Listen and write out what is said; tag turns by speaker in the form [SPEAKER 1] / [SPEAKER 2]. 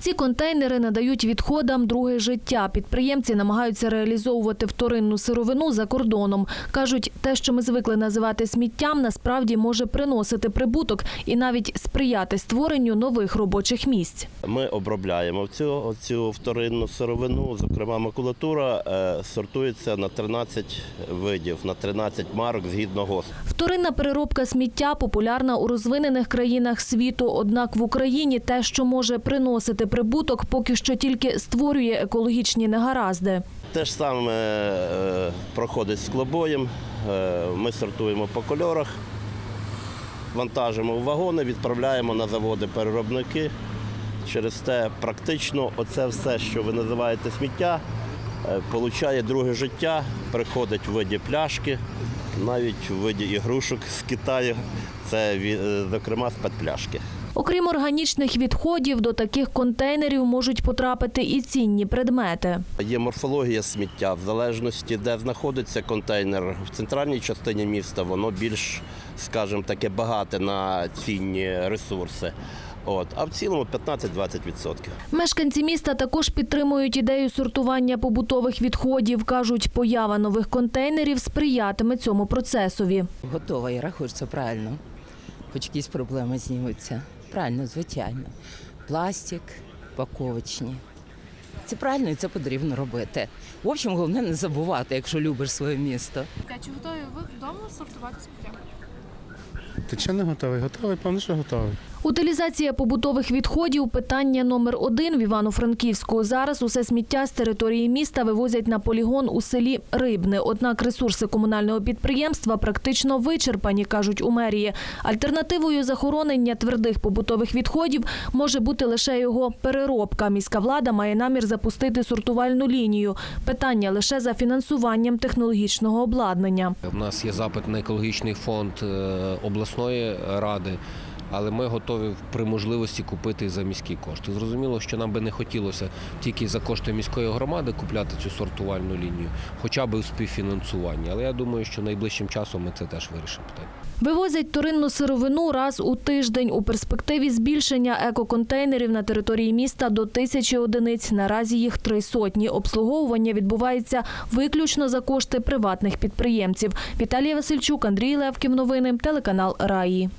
[SPEAKER 1] Ці контейнери надають відходам друге життя. Підприємці намагаються реалізовувати вторинну сировину за кордоном. Кажуть, те, що ми звикли називати сміттям, насправді може приносити прибуток і навіть сприяти створенню нових робочих місць.
[SPEAKER 2] Ми обробляємо цю, цю вторинну сировину. Зокрема, макулатура е, сортується на 13 видів, на 13 марок згідно ГОСТ.
[SPEAKER 1] Вторинна переробка сміття популярна у розвинених країнах світу. Однак в Україні те, що може приносити прибуток, поки що тільки створює екологічні негаразди.
[SPEAKER 2] Те ж саме е, проходить з клобоєм. Е, Ми сортуємо по кольорах, вантажимо в вагони, відправляємо на заводи-переробники. Через те практично оце все, що ви називаєте сміття, е, получає друге життя, приходить в виді пляшки, навіть в виді ігрушок з Китаю. Це зокрема з-під пляшки.
[SPEAKER 1] Окрім органічних відходів, до таких контейнерів можуть потрапити і цінні предмети.
[SPEAKER 2] Є морфологія сміття. В залежності, де знаходиться контейнер в центральній частині міста, воно більш, скажімо таке, багате на цінні ресурси. От. А в цілому 15-20%.
[SPEAKER 1] Мешканці міста також підтримують ідею сортування побутових відходів. кажуть, поява нових контейнерів сприятиме цьому процесові.
[SPEAKER 3] Готова, я рахую, що це правильно. Хоч якісь проблеми знімуться. Правильно, звичайно. Пластик, паковочні. Це правильно і це потрібно робити. В общем, головне не забувати, якщо любиш своє місто.
[SPEAKER 4] А чи готові ви вдома сортувати сміття?
[SPEAKER 5] Ти чи не готовий? Готовий, певно, що готовий.
[SPEAKER 1] Утилізація побутових відходів питання номер один в Івано-Франківську. Зараз усе сміття з території міста вивозять на полігон у селі Рибне. Однак ресурси комунального підприємства практично вичерпані, кажуть у мерії. Альтернативою захоронення твердих побутових відходів може бути лише його переробка. Міська влада має намір запустити сортувальну лінію. Питання лише за фінансуванням технологічного обладнання.
[SPEAKER 6] У нас є запит на екологічний фонд е, обласної ради, але ми готові при можливості купити за міські кошти. Зрозуміло, що нам би не хотілося тільки за кошти міської громади купляти цю сортувальну лінію, хоча б у співфінансуванні. Але я думаю, що найближчим часом ми це теж вирішимо.
[SPEAKER 1] Вивозять вторинну сировину раз у тиждень. У перспективі збільшення екоконтейнерів на території міста до тисячі одиниць. Наразі їх три сотні. Обслуговування відбувається виключно за кошти приватних підприємців. Віталія Васильчук, Андрій Левків. Новини. Телеканал Раї.